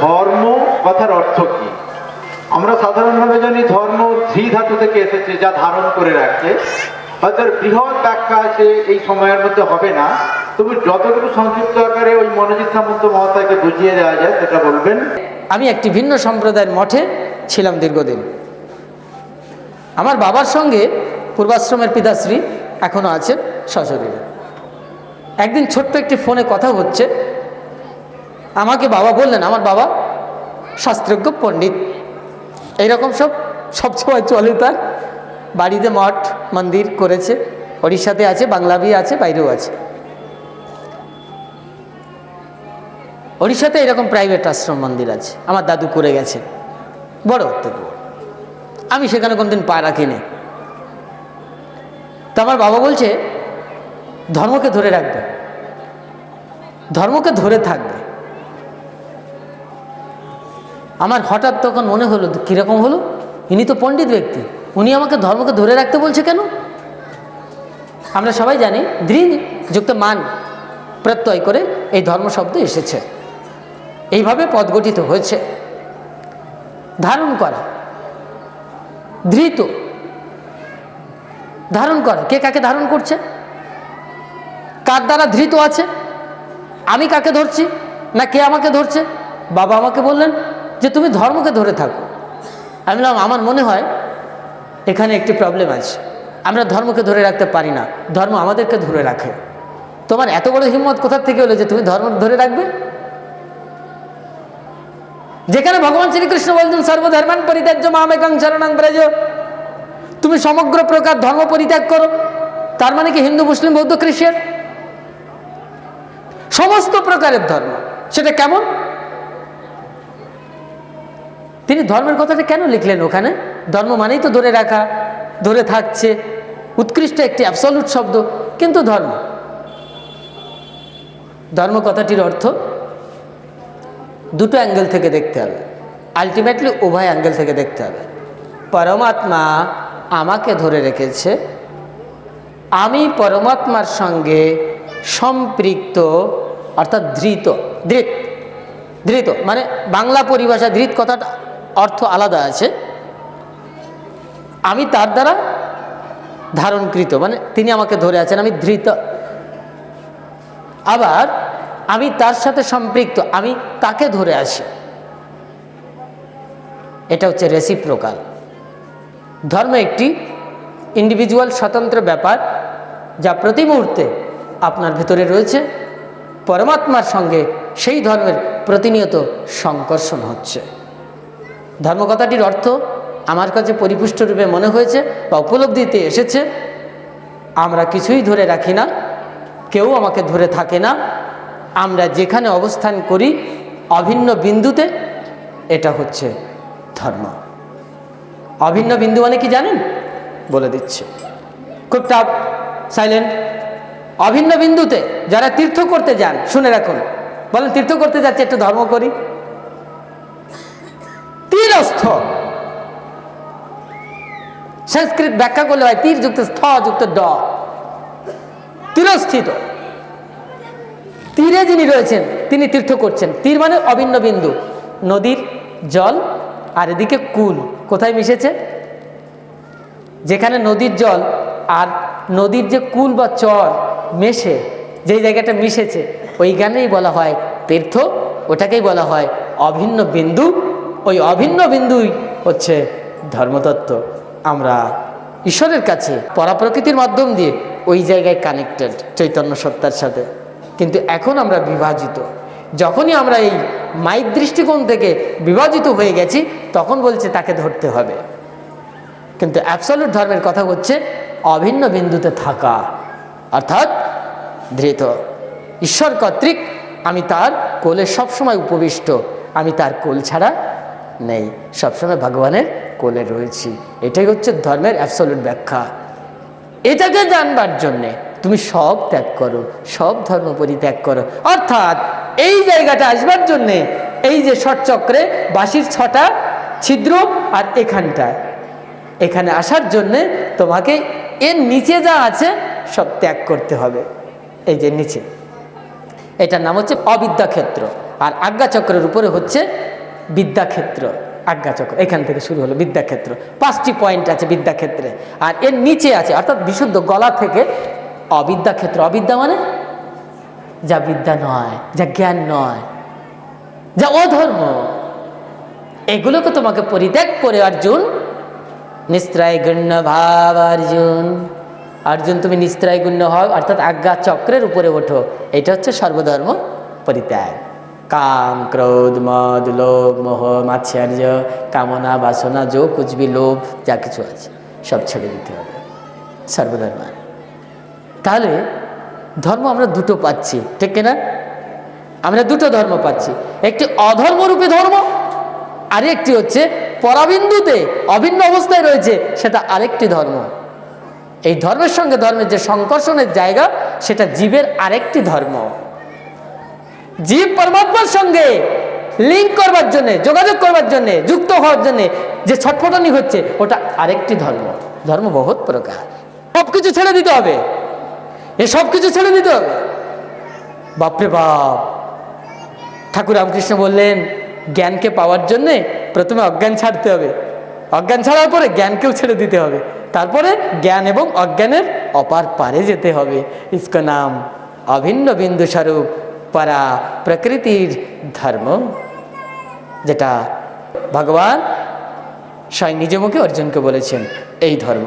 ধর্ম কথার অর্থ কি? আমরা সাধারণভাবে জানি ধর্ম ধী ধাতু থেকে এসেছে যা ধারণ করে রাখছে হয়তো বৃহৎ ব্যাখ্যা আছে এই সময়ের মধ্যে হবে না। তবু যতটুকু সংক্ষিপ্ত আকারে ওই মনোজিৎ সামন্ত মহাতাকে বুঝিয়ে দেওয়া যায় সেটা বলবেন। আমি একটি ভিন্ন সম্প্রদায়ের মঠে ছিলাম দীর্ঘদিন। আমার বাবার সঙ্গে পূর্বাশ্রমের পিতাশ্রী এখনও আছেন সশরীরে। একদিন ছোট্ট একটি ফোনে কথা হচ্ছে আমাকে বাবা বললেন, আমার বাবা শাস্ত্রজ্ঞ, পণ্ডিত। এইরকম সব সবসময় চলে তার। বাড়িতে মঠ, মন্দির করেছে। ওড়িশাতে আছে, বাংলাবি আছে, বাইরেও আছে। ওড়িশাতে এরকম প্রাইভেট আশ্রম, মন্দির আছে। আমার দাদু করে গেছে। বড় অত্যন্ত। আমি সেখানে কোনোদিন পা রাখিনি। তো আমার বাবা বলছে, ধর্মকে ধরে রাখবে। ধর্মকে ধরে থাকবে। আমার হঠাৎ তখন মনে হলো, কীরকম হলো? ইনি তো পণ্ডিত ব্যক্তি, উনি আমাকে ধর্মকে ধরে রাখতে বলছে কেন? আমরা সবাই জানি, দৃঢ় যুক্ত মান প্রত্যয় করে এই ধর্ম শব্দ এসেছে। এইভাবে পদ গঠিত হয়েছে। ধারণ করা। ধৃত। ধারণ করা। কে কাকে ধারণ করছে? কার দ্বারা ধৃত আছে? আমি কাকে ধরছি? না কে আমাকে ধরছে? বাবা আমাকে বললেন যে তুমি ধর্মকে ধরে থাকো। আমি বললাম, আমার মনে হয় এখানে একটি প্রবলেম আছে। আমরা ধর্মকে ধরে রাখতে পারি না। ধর্ম আমাদেরকে ধরে রাখে। তোমার এত বড় হিম্মত কোথার থেকে হলো যে তুমি ধর্ম ধরে রাখবে? যেখানে ভগবান শ্রীকৃষ্ণ বলছেন সর্বধর্মান পরিত্যাজ্য মামেকাং শরণাং ব্রজ। তুমি সমগ্র প্রকার ধর্ম পরিত্যাগ করো। তার মানে কি হিন্দু, মুসলিম, বৌদ্ধ, খ্রিস্টান? সমস্ত প্রকারের ধর্ম। সেটা কেমন? তিনি ধর্মের কথাটা কেন লিখলেন ওখানে? ধর্ম মানেই তো ধরে রাখা, ধরে থাকছে। উৎকৃষ্ট একটি অ্যাবসলুট শব্দ, কিন্তু ধর্ম। ধর্ম কথাটির অর্থ, দুটো অ্যাঙ্গেল থেকে দেখতে হবে। আলটিমেটলি উভয় অ্যাঙ্গেল থেকে দেখতে হবে। পরমাত্মা আমাকে ধরে রেখেছে, আমি পরমাত্মার সঙ্গে সম্পৃক্ত, অর্থাৎ ধৃত ধৃত ধৃত মানে বাংলা পরিভাষা ধৃত কথাটা অর্থ আলাদা আছে। আমি তার দ্বারা ধারণকৃত মানে তিনি আমাকে ধরে আছেন, আমি ধৃত। আবার আমি তার সাথে সম্পৃক্ত, আমি তাকে ধরে আছি। এটা হচ্ছে রেসিপ্রোকাল ধর্ম একটি ইন্ডিভিজুয়াল স্বতন্ত্র ব্যাপার, যা প্রতি মুহূর্তে আপনার ভেতরে রয়েছে। পরমাত্মার সঙ্গে সেই ধর্মের প্রতিনিয়ত সংকর্ষণ হচ্ছে। ধর্মকথাটির অর্থ আমার কাছে পরিপুষ্ট রূপে মনে হয়েছে বা উপলব্ধিতে এসেছে। আমরা কিছুই ধরে রাখি না, কেউ আমাকে ধরে থাকে না। আমরা যেখানে অবস্থান করি, অভিন্ন বিন্দুতে, এটা হচ্ছে ধর্ম। অভিন্ন বিন্দু মানে কি জানেন? বলে দিচ্ছে। খুব টাপ সাইলেন্ট অভিন্ন বিন্দুতে যারা তীর্থ করতে যান, শুনে রাখুন। বলেন, তীর্থ করতে যাচ্ছে, একটু ধর্ম করি। তীরস্থ সংস্কৃত ব্যাখ্যা করলে হয় তীর যুক্ত, স্থ যুক্ত, ড। তীরস্থিত। তীরে যিনি রয়েছেন, তিনি তীর্থ করছেন। তীর মানে অভিন্ন বিন্দু, নদীর জল আর এদিকে কুল। কোথায় মিশেছে? যেখানে নদীর জল আর নদীর যে কুল বা চর মেশে, যেই জায়গাটা মিশেছে, ওইখানেই বলা হয় তীর্থ, ওটাকেই বলা হয় অভিন্ন বিন্দু। ওই অভিন্ন বিন্দুই হচ্ছে ধর্মতত্ত্ব। আমরা ঈশ্বরের কাছে পরাপ্রকৃতির মাধ্যম দিয়ে ওই জায়গায় কানেক্টেড চৈতন্য সত্তার সাথে। কিন্তু এখন আমরা বিভাজিত। যখনই আমরা এই মাইক দৃষ্টিকোণ থেকে বিভাজিত হয়ে গেছি, তখন বলছে তাকে ধরতে হবে। কিন্তু অ্যাবসলিউট ধর্মের কথা হচ্ছে অভিন্ন বিন্দুতে থাকা। অর্থাৎ ধৃত। ঈশ্বর কর্তৃক আমি তার কোলে সবসময় উপবিষ্ট। আমি তার কোল ছাড়া নেই। সবসময় ভগবানের কোলে রয়েছি। এটাই হচ্ছে ধর্মের অ্যাবসলিউট ব্যাখ্যা। এটাকে জানবার জন্যে তুমি সব ত্যাগ করো, সব ধর্ম পরিত্যাগ করো। অর্থাৎ এই জায়গাটা আসবার জন্যে এই যে ষটচক্রে বাঁশির ছটা ছিদ্র আর এখানটায় এখানে আসার জন্যে তোমাকে এর নিচে যা আছে সব ত্যাগ করতে হবে। এই যে নিচে, এটার নাম হচ্ছে অবিদ্যা ক্ষেত্র আর আজ্ঞাচক্রের উপরে হচ্ছে বিদ্যাক্ষেত্র, আজ্ঞাচক্র, এখান থেকে শুরু হলো বিদ্যাক্ষেত্র। পাঁচটি পয়েন্ট আছে বিদ্যাক্ষেত্রে। আর এর নিচে আছে, অর্থাৎ বিশুদ্ধ গলা থেকে অবিদ্যাক্ষেত্র, অবিদ্যা মানে? যা বিদ্যা নয়, যা জ্ঞান নয়, যা অধর্ম। এগুলোকে তোমাকে পরিত্যাগ করে অর্জুন, নিস্ত্রায় গণ্য ভাব অর্জুন। অর্জুন, তুমি নিস্ত্রায় গুণ্য হও, অর্থাৎ আজ্ঞা চক্রের উপরে ওঠো। এটা হচ্ছে সর্বধর্ম পরিত্যাগ। কাম, ক্রোধ, মদ, লোভ, মোহ, মাৎসর্য, কামনা, বাসনা, যো কুচবি লোভ, যা কিছু আছে, সব ছেড়ে দিতে হবে। সর্বধর্ম। তাহলে ধর্ম আমরা দুটো পাচ্ছি, ঠিক কিনা? আমরা দুটো ধর্ম পাচ্ছি, একটি অধর্মরূপী ধর্ম, আর একটি হচ্ছে পরাবিন্দুতে অভিন্ন অবস্থায় রয়েছে, সেটা আরেকটি ধর্ম। এই ধর্মের সঙ্গে ধর্মের যে সংকর্ষণের জায়গা, সেটা জীবের আরেকটি ধর্ম। জীব পরমাত্মার সঙ্গে লিঙ্ক করবার জন্যে, যোগাযোগ করবার জন্যে, যুক্ত হওয়ার জন্যে যে ছটফটানি হচ্ছে, ওটা আরেকটি ধর্ম। ধর্ম বহুত প্রকার। সব কিছু ছেড়ে দিতে হবে। এ সব কিছু ছেড়ে দিতে হবে। বাপরে বাপ। ঠাকুর রামকৃষ্ণ বললেন, জ্ঞানকে পাওয়ার জন্যে প্রথমে অজ্ঞান ছাড়তে হবে। অজ্ঞান ছাড়ার পরে জ্ঞানকেও ছেড়ে দিতে হবে। তারপরে জ্ঞান এবং অজ্ঞানের অপার পারে যেতে হবে। ইসকো নাম অভিন্ন বিন্দু স্বরূপ পারা প্রকৃতির ধর্ম যেটা ভগবান স্বয়ং নিজ মুখে অর্জুনকে বলেছেন এই ধর্ম।